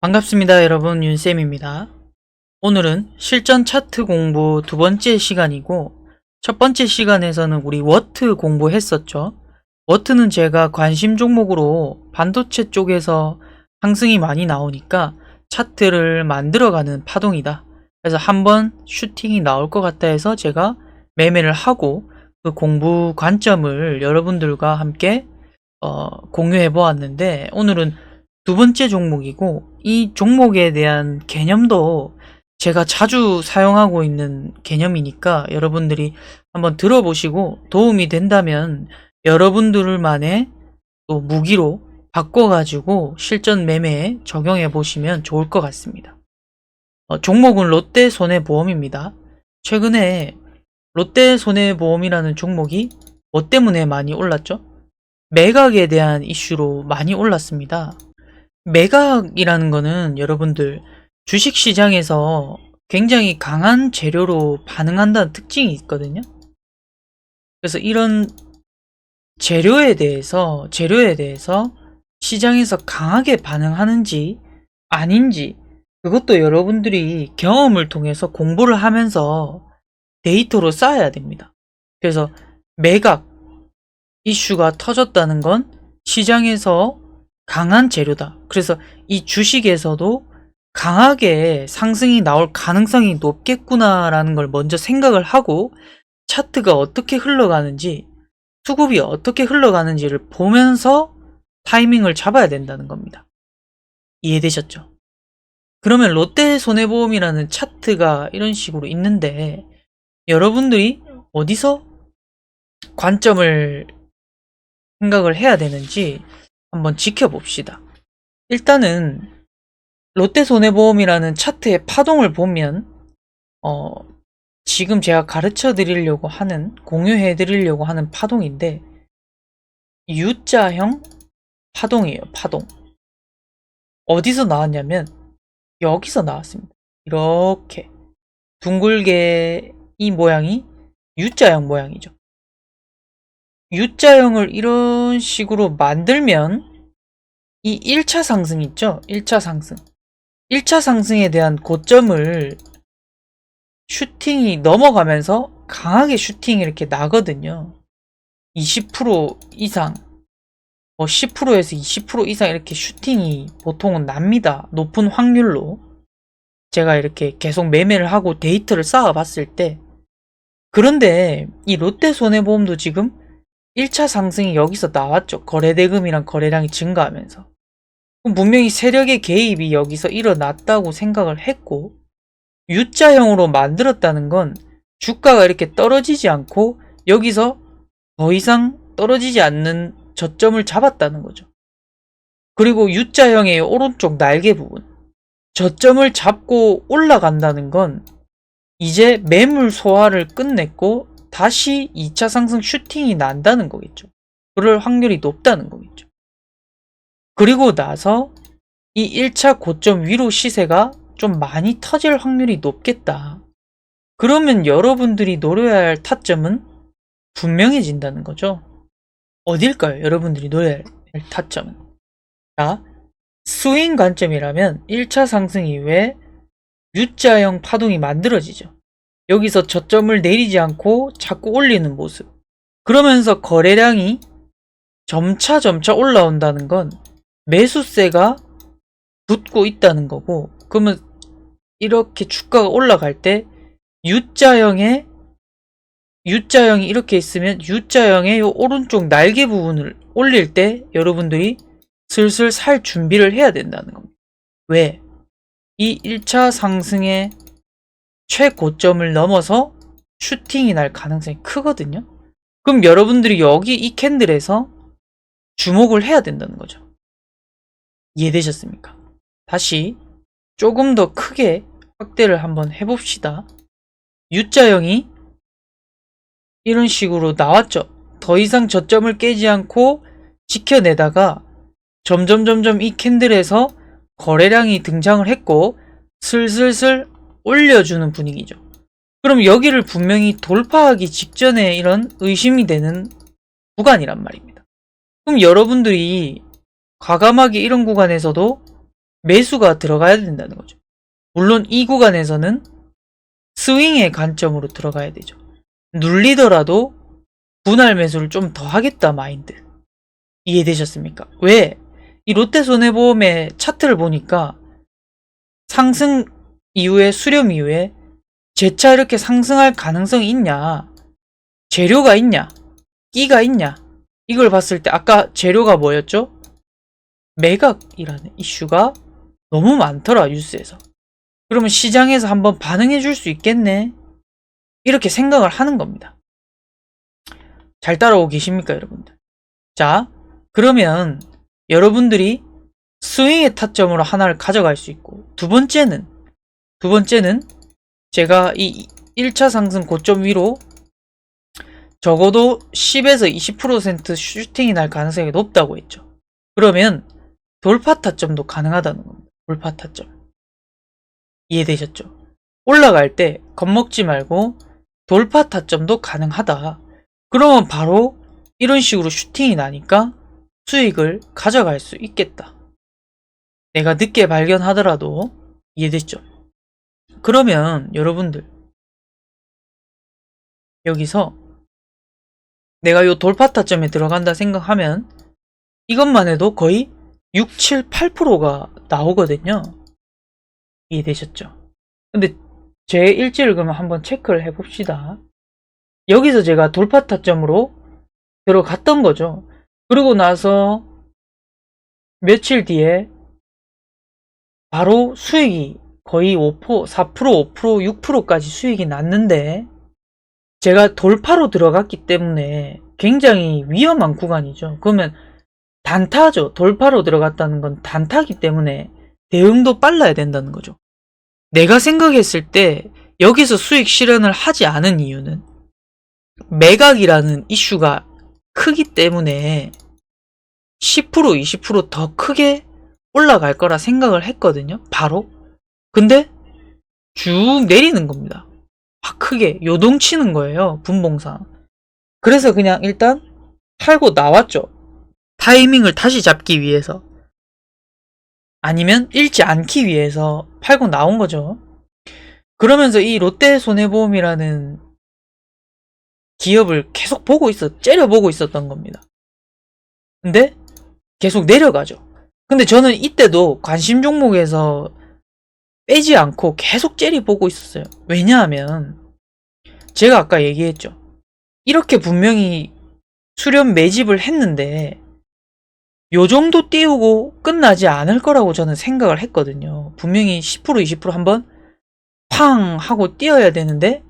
반갑습니다 여러분 윤쌤입니다. 오늘은 실전 차트 공부 두 번째 시간이고 첫 번째 시간에서는 우리 워트 공부했었죠. 워트는 제가 관심 종목으로 반도체 쪽에서 상승이 많이 나오니까 차트를 만들어가는 파동이다. 그래서 한번 슈팅이 나올 것 같다 해서 제가 매매를 하고 그 공부 관점을 여러분들과 함께 어, 공유해 보았는데 오늘은 두 번째 종목이고 이 종목에 대한 개념도 제가 자주 사용하고 있는 개념이니까 여러분들이 한번 들어보시고 도움이 된다면 여러분들만의 또 무기로 바꿔가지고 실전 매매에 적용해 보시면 좋을 것 같습니다. 어, 종목은 롯데 손해보험입니다. 최근에 롯데 손해보험이라는 종목이 뭐 때문에 많이 올랐죠? 매각에 대한 이슈로 많이 올랐습니다. 매각이라는 거는 여러분들 주식 시장에서 굉장히 강한 재료로 반응한다는 특징이 있거든요. 그래서 이런 재료에 대해서 재료에 대해서 시장에서 강하게 반응하는지 아닌지 그것도 여러분들이 경험을 통해서 공부를 하면서 데이터로 쌓아야 됩니다. 그래서 매각 이슈가 터졌다는 건 시장에서 강한 재료다. 그래서 이 주식에서도 강하게 상승이 나올 가능성이 높겠구나라는 걸 먼저 생각을 하고 차트가 어떻게 흘러가는지 수급이 어떻게 흘러가는지를 보면서 타이밍을 잡아야 된다는 겁니다. 이해되셨죠? 그러면 롯데 손해보험이라는 차트가 이런 식으로 있는데 여러분들이 어디서 관점을 생각을 해야 되는지 한번 지켜봅시다. 일단은 롯데손해보험이라는 차트의 파동을 보면 어, 지금 제가 가르쳐 드리려고 하는 공유해 드리려고 하는 파동인데 U자형 파동이에요. 파동. 어디서 나왔냐면 여기서 나왔습니다. 이렇게 둥글게 이 모양이 U자형 모양이죠. U자형을 이런 식으로 만들면 이 1차 상승 있죠? 1차 상승. 1차 상승에 대한 고점을 슈팅이 넘어가면서 강하게 슈팅이 이렇게 나거든요. 20% 이상, 뭐 10%에서 20% 이상 이렇게 슈팅이 보통은 납니다. 높은 확률로. 제가 이렇게 계속 매매를 하고 데이터를 쌓아 봤을 때. 그런데 이 롯데 손해보험도 지금 1차 상승이 여기서 나왔죠. 거래대금이랑 거래량이 증가하면서. 분명히 세력의 개입이 여기서 일어났다고 생각을 했고, U자형으로 만들었다는 건 주가가 이렇게 떨어지지 않고 여기서 더 이상 떨어지지 않는 저점을 잡았다는 거죠. 그리고 U자형의 오른쪽 날개 부분. 저점을 잡고 올라간다는 건 이제 매물 소화를 끝냈고 다시 2차 상승 슈팅이 난다는 거겠죠. 그럴 확률이 높다는 거겠죠. 그리고 나서 이 1차 고점 위로 시세가 좀 많이 터질 확률이 높겠다. 그러면 여러분들이 노려야 할 타점은 분명해진다는 거죠. 어딜까요? 여러분들이 노려야 할 타점은. 자, 스윙 관점이라면 1차 상승 이후에 U자형 파동이 만들어지죠. 여기서 저점을 내리지 않고 자꾸 올리는 모습. 그러면서 거래량이 점차 점차 올라온다는 건 매수세가 붙고 있다는 거고, 그러면 이렇게 주가가 올라갈 때 U자형의 U자형이 이렇게 있으면 U자형의 요 오른쪽 날개 부분을 올릴 때 여러분들이 슬슬 살 준비를 해야 된다는 겁니다. 왜? 이 1차 상승의 최고점을 넘어서 슈팅이 날 가능성이 크거든요. 그럼 여러분들이 여기 이 캔들에서 주목을 해야 된다는 거죠. 이해되셨습니까? 다시 조금 더 크게 확대를 한번 해봅시다. U자형이 이런 식으로 나왔죠. 더 이상 저점을 깨지 않고 지켜내다가 점점 점점 이 캔들에서 거래량이 등장을 했고 슬슬슬 올려주는 분위기죠. 그럼 여기를 분명히 돌파하기 직전에 이런 의심이 되는 구간이란 말입니다. 그럼 여러분들이 과감하게 이런 구간에서도 매수가 들어가야 된다는 거죠. 물론 이 구간에서는 스윙의 관점으로 들어가야 되죠. 눌리더라도 분할 매수를 좀 더 하겠다 마인드. 이해되셨습니까? 왜? 이 롯데 손해보험의 차트를 보니까 상승 이후에 수렴 이후에 재차 이렇게 상승할 가능성이 있냐? 재료가 있냐? 끼가 있냐? 이걸 봤을 때 아까 재료가 뭐였죠? 매각이라는 이슈가 너무 많더라 뉴스에서. 그러면 시장에서 한번 반응해 줄 수 있겠네? 이렇게 생각을 하는 겁니다. 잘 따라오고 계십니까, 여러분들? 자, 그러면 여러분들이 스윙의 타점으로 하나를 가져갈 수 있고, 두 번째는, 두 번째는 제가 이 1차 상승 고점 위로 적어도 10에서 20% 슈팅이 날 가능성이 높다고 했죠. 그러면 돌파 타점도 가능하다는 겁니다. 돌파 타점. 이해되셨죠? 올라갈 때 겁먹지 말고 돌파 타점도 가능하다. 그러면 바로 이런 식으로 슈팅이 나니까 수익을 가져갈 수 있겠다. 내가 늦게 발견하더라도 이해됐죠? 그러면 여러분들 여기서 내가 요 돌파 타점에 들어간다 생각하면 이것만 해도 거의 6, 7, 8%가 나오거든요. 이해되셨죠? 근데 제 일지를 그러면 한번 체크를 해봅시다. 여기서 제가 돌파 타점으로 들어갔던 거죠. 그러고 나서 며칠 뒤에 바로 수익이 거의 5%, 4%, 5%, 6%까지 수익이 났는데 제가 돌파로 들어갔기 때문에 굉장히 위험한 구간이죠. 그러면 단타죠. 돌파로 들어갔다는 건 단타기 때문에 대응도 빨라야 된다는 거죠. 내가 생각했을 때 여기서 수익 실현을 하지 않은 이유는 매각이라는 이슈가 크기 때문에 10% 20%더 크게 올라갈 거라 생각을 했거든요. 바로. 근데 쭉 내리는 겁니다. 아, 크게 요동치는 거예요. 분봉상. 그래서 그냥 일단 팔고 나왔죠. 타이밍을 다시 잡기 위해서. 아니면 잃지 않기 위해서 팔고 나온 거죠. 그러면서 이 롯데 손해보험이라는 기업을 계속 보고 있었, 째려보고 있었던 겁니다. 근데 계속 내려가죠. 근데 저는 이때도 관심 종목에서 빼지 않고 계속 째려보고 있었어요. 왜냐하면 제가 아까 얘기했죠. 이렇게 분명히 수렴 매집을 했는데 요 정도 띄우고 끝나지 않을 거라고 저는 생각을 했거든요. 분명히 10% 20% 한번 팡 하고 띄어야 되는데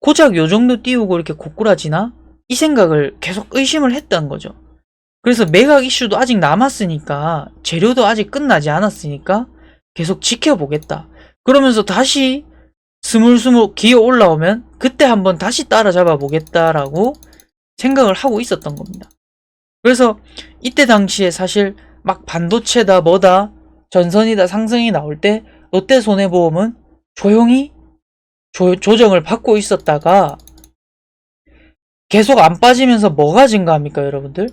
고작 요 정도 띄우고 이렇게 고꾸라지나? 이 생각을 계속 의심을 했던 거죠. 그래서 매각 이슈도 아직 남았으니까 재료도 아직 끝나지 않았으니까 계속 지켜보겠다. 그러면서 다시 스물스물 기어 올라오면 그때 한번 다시 따라잡아 보겠다라고 생각을 하고 있었던 겁니다. 그래서 이때 당시에 사실 막 반도체다 뭐다 전선이다 상승이 나올 때 롯데 손해보험은 조용히 조, 조정을 받고 있었다가 계속 안 빠지면서 뭐가 증가합니까 여러분들?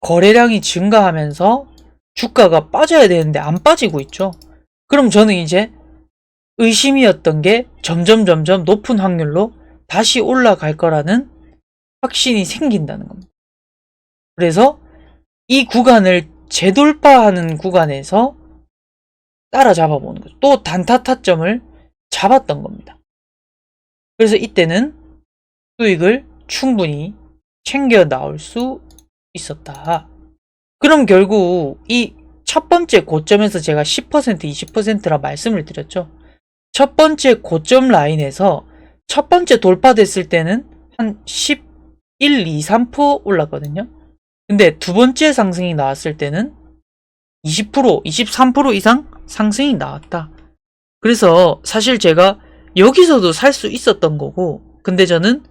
거래량이 증가하면서 주가가 빠져야 되는데 안 빠지고 있죠. 그럼 저는 이제 의심이었던 게 점점 점점 높은 확률로 다시 올라갈 거라는 확신이 생긴다는 겁니다. 그래서 이 구간을 재돌파하는 구간에서 따라잡아 보는 거죠. 또 단타 타점을 잡았던 겁니다. 그래서 이때는 수익을 충분히 챙겨 나올 수 있었다. 그럼 결국 이 첫 번째 고점에서 제가 10% 20%라 말씀을 드렸죠. 첫 번째 고점 라인에서 첫 번째 돌파됐을 때는 한 11, 2, 3% 올랐거든요. 근데 두 번째 상승이 나왔을 때는 20%, 23% 이상 상승이 나왔다. 그래서 사실 제가 여기서도 살 수 있었던 거고, 근데 저는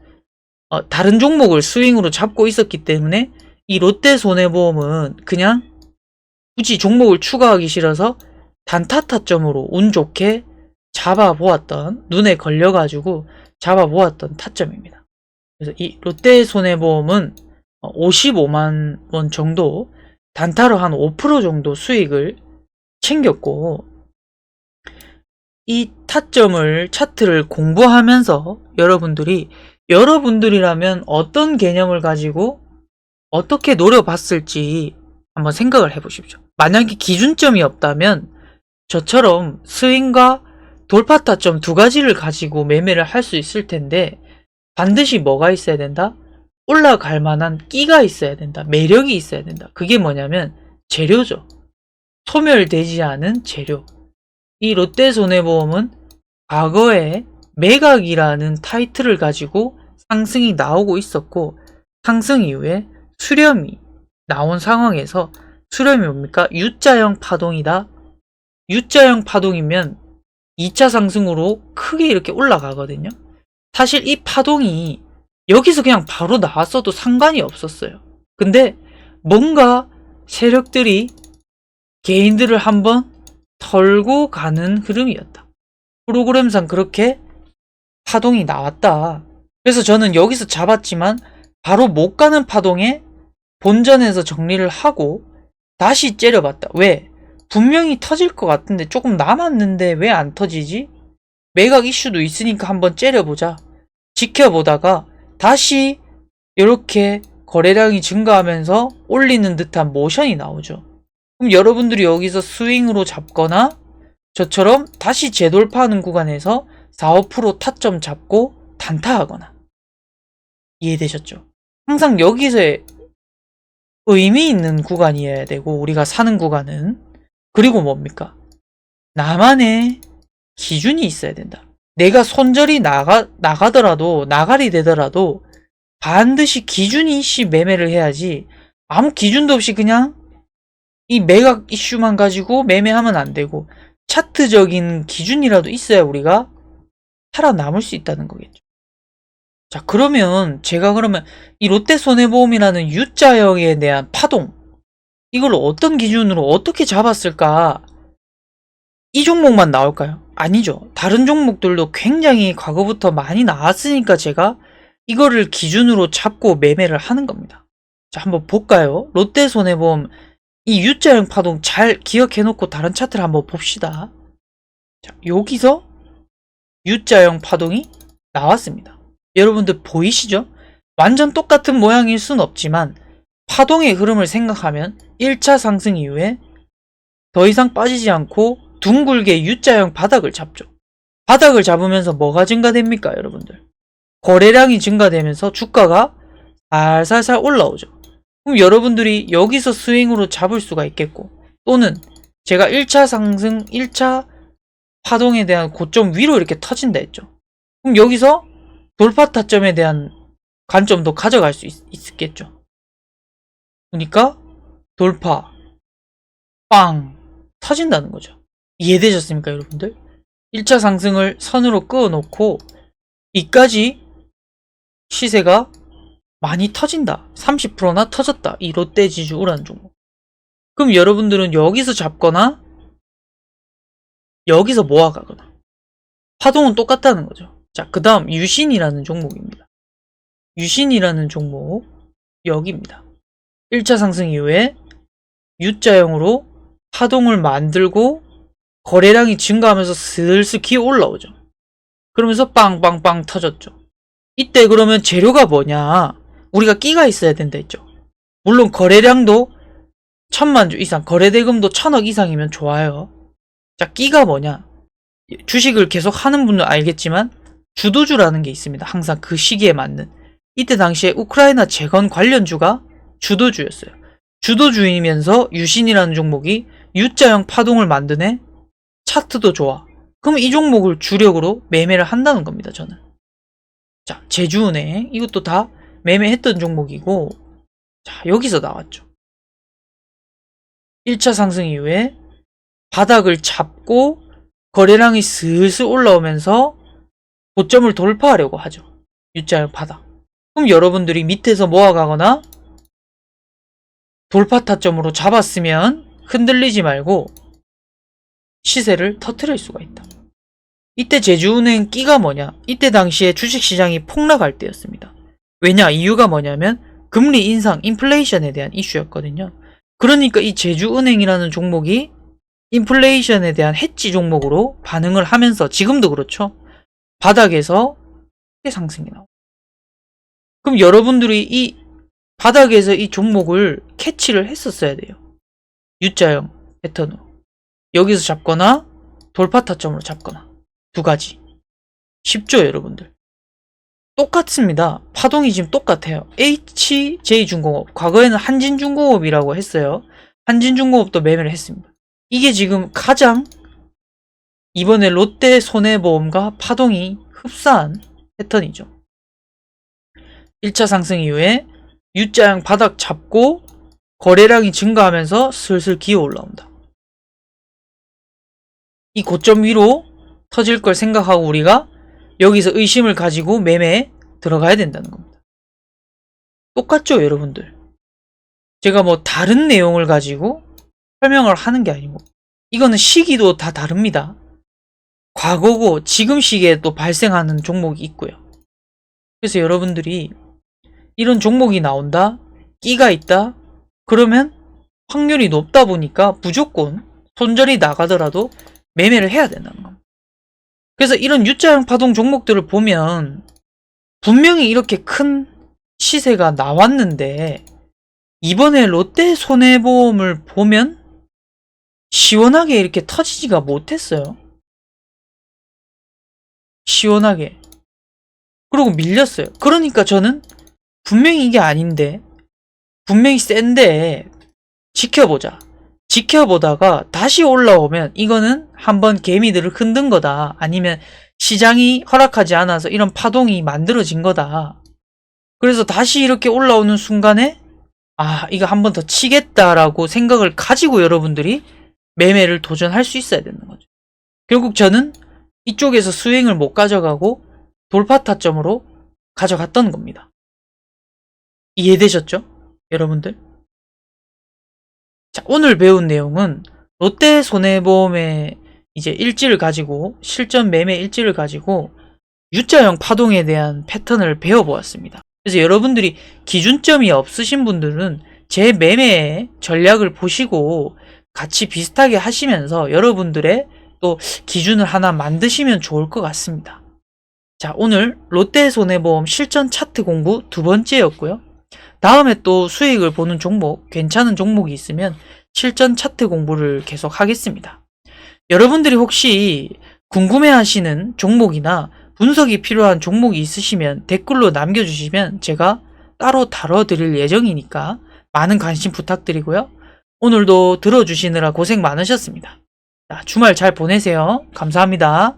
어, 다른 종목을 스윙으로 잡고 있었기 때문에 이 롯데 손해보험은 그냥 굳이 종목을 추가하기 싫어서 단타 타점으로 운 좋게 잡아보았던 눈에 걸려가지고 잡아보았던 타점입니다. 그래서 이 롯데 손해보험은 55만 원 정도 단타로 한 5% 정도 수익을 챙겼고 이 타점을 차트를 공부하면서 여러분들이 여러분들이라면 어떤 개념을 가지고 어떻게 노려봤을지 한번 생각을 해보십시오. 만약에 기준점이 없다면 저처럼 스윙과 돌파 타점 두 가지를 가지고 매매를 할 수 있을 텐데 반드시 뭐가 있어야 된다? 올라갈 만한 끼가 있어야 된다. 매력이 있어야 된다. 그게 뭐냐면 재료죠. 소멸되지 않은 재료. 이 롯데 손해보험은 과거에 매각이라는 타이틀을 가지고 상승이 나오고 있었고 상승 이후에 수렴이 나온 상황에서 수렴이 뭡니까? U자형 파동이다. U자형 파동이면 2차 상승으로 크게 이렇게 올라가거든요. 사실 이 파동이 여기서 그냥 바로 나왔어도 상관이 없었어요. 근데 뭔가 세력들이 개인들을 한번 털고 가는 흐름이었다. 프로그램상 그렇게 파동이 나왔다. 그래서 저는 여기서 잡았지만 바로 못 가는 파동에 본전에서 정리를 하고 다시 째려봤다. 왜? 분명히 터질 것 같은데 조금 남았는데 왜 안 터지지? 매각 이슈도 있으니까 한번 째려보자. 지켜보다가 다시 이렇게 거래량이 증가하면서 올리는 듯한 모션이 나오죠. 그럼 여러분들이 여기서 스윙으로 잡거나 저처럼 다시 재돌파하는 구간에서 4, 5% 타점 잡고 단타하거나 이해되셨죠? 항상 여기서의 의미 있는 구간이어야 되고 우리가 사는 구간은 그리고 뭡니까? 나만의 기준이 있어야 된다. 내가 손절이 나가 나가더라도 나가리 되더라도 반드시 기준이 있이 매매를 해야지 아무 기준도 없이 그냥 이 매각 이슈만 가지고 매매하면 안 되고 차트적인 기준이라도 있어야 우리가 살아남을 수 있다는 거겠죠. 자, 그러면 제가 그러면 이 롯데 손해보험이라는 U자형에 대한 파동 이걸 어떤 기준으로 어떻게 잡았을까? 이 종목만 나올까요? 아니죠. 다른 종목들도 굉장히 과거부터 많이 나왔으니까 제가 이거를 기준으로 잡고 매매를 하는 겁니다. 자, 한번 볼까요? 롯데 손해보험 이 U자형 파동 잘 기억해 놓고 다른 차트를 한번 봅시다. 자, 여기서 U자형 파동이 나왔습니다. 여러분들 보이시죠? 완전 똑같은 모양일 순 없지만 파동의 흐름을 생각하면 1차 상승 이후에 더 이상 빠지지 않고 둥글게 U자형 바닥을 잡죠. 바닥을 잡으면서 뭐가 증가됩니까, 여러분들? 거래량이 증가되면서 주가가 살살살 올라오죠. 그럼 여러분들이 여기서 스윙으로 잡을 수가 있겠고, 또는 제가 1차 상승, 1차 파동에 대한 고점 위로 이렇게 터진다 했죠. 그럼 여기서 돌파 타점에 대한 관점도 가져갈 수 있, 있겠죠. 그러니까 돌파, 빵, 터진다는 거죠. 이해되셨습니까, 여러분들? 1차 상승을 선으로 끄어놓고 이까지 시세가 많이 터진다. 30%나 터졌다. 이 롯데 지주 우란 종목. 그럼 여러분들은 여기서 잡거나 여기서 모아가거나 파동은 똑같다는 거죠. 자, 그 다음 유신이라는 종목입니다. 유신이라는 종목 여기입니다. 1차 상승 이후에 U자형으로 파동을 만들고 거래량이 증가하면서 슬슬 기어 올라오죠. 그러면서 빵빵빵 터졌죠. 이때 그러면 재료가 뭐냐? 우리가 끼가 있어야 된다 했죠. 물론 거래량도 천만 주 이상, 거래대금도 천억 이상이면 좋아요. 자, 끼가 뭐냐? 주식을 계속 하는 분은 알겠지만 주도주라는 게 있습니다. 항상 그 시기에 맞는. 이때 당시에 우크라이나 재건 관련주가 주도주였어요. 주도주이면서 유신이라는 종목이 U자형 파동을 만드네? 차트도 좋아. 그럼 이 종목을 주력으로 매매를 한다는 겁니다, 저는. 자, 제주은행. 이것도 다 매매했던 종목이고, 자, 여기서 나왔죠. 1차 상승 이후에 바닥을 잡고 거래량이 슬슬 올라오면서 고점을 돌파하려고 하죠. U자형 바닥. 그럼 여러분들이 밑에서 모아가거나 돌파 타점으로 잡았으면 흔들리지 말고 시세를 터트릴 수가 있다. 이때 제주은행 끼가 뭐냐? 이때 당시에 주식시장이 폭락할 때였습니다. 왜냐? 이유가 뭐냐면 금리 인상, 인플레이션에 대한 이슈였거든요. 그러니까 이 제주은행이라는 종목이 인플레이션에 대한 해지 종목으로 반응을 하면서 지금도 그렇죠. 바닥에서 상승이 나옵니다. 그럼 여러분들이 이 바닥에서 이 종목을 캐치를 했었어야 돼요. U자형 패턴으로. 여기서 잡거나 돌파 타점으로 잡거나 두 가지. 쉽죠, 여러분들? 똑같습니다. 파동이 지금 똑같아요. HJ중공업. 과거에는 한진중공업이라고 했어요. 한진중공업도 매매를 했습니다. 이게 지금 가장 이번에 롯데 손해보험과 파동이 흡사한 패턴이죠. 1차 상승 이후에 U자형 바닥 잡고 거래량이 증가하면서 슬슬 기어 올라온다. 이 고점 위로 터질 걸 생각하고 우리가 여기서 의심을 가지고 매매에 들어가야 된다는 겁니다. 똑같죠, 여러분들? 제가 뭐 다른 내용을 가지고 설명을 하는 게 아니고 이거는 시기도 다 다릅니다. 과거고 지금 시기에 또 발생하는 종목이 있고요. 그래서 여러분들이 이런 종목이 나온다, 끼가 있다, 그러면 확률이 높다 보니까 무조건 손절이 나가더라도 매매를 해야 된다는 겁니다. 그래서 이런 U자형 파동 종목들을 보면 분명히 이렇게 큰 시세가 나왔는데 이번에 롯데 손해보험을 보면 시원하게 이렇게 터지지가 못했어요. 시원하게. 그리고 밀렸어요. 그러니까 저는 분명히 이게 아닌데 분명히 센데 지켜보자. 지켜보다가 다시 올라오면 이거는 한번 개미들을 흔든 거다. 아니면 시장이 허락하지 않아서 이런 파동이 만들어진 거다. 그래서 다시 이렇게 올라오는 순간에 아, 이거 한번 더 치겠다라고 생각을 가지고 여러분들이 매매를 도전할 수 있어야 되는 거죠. 결국 저는 이쪽에서 수익을 못 가져가고 돌파 타점으로 가져갔던 겁니다. 이해되셨죠? 여러분들? 자, 오늘 배운 내용은 롯데 손해보험의 이제 일지를 가지고 실전 매매 일지를 가지고 U자형 파동에 대한 패턴을 배워보았습니다. 그래서 여러분들이 기준점이 없으신 분들은 제 매매 전략을 보시고 같이 비슷하게 하시면서 여러분들의 또 기준을 하나 만드시면 좋을 것 같습니다. 자, 오늘 롯데 손해보험 실전 차트 공부 두 번째였고요. 다음에 또 수익을 보는 종목, 괜찮은 종목이 있으면 실전 차트 공부를 계속 하겠습니다. 여러분들이 혹시 궁금해 하시는 종목이나 분석이 필요한 종목이 있으시면 댓글로 남겨주시면 제가 따로 다뤄드릴 예정이니까 많은 관심 부탁드리고요. 오늘도 들어주시느라 고생 많으셨습니다. 자, 주말 잘 보내세요. 감사합니다.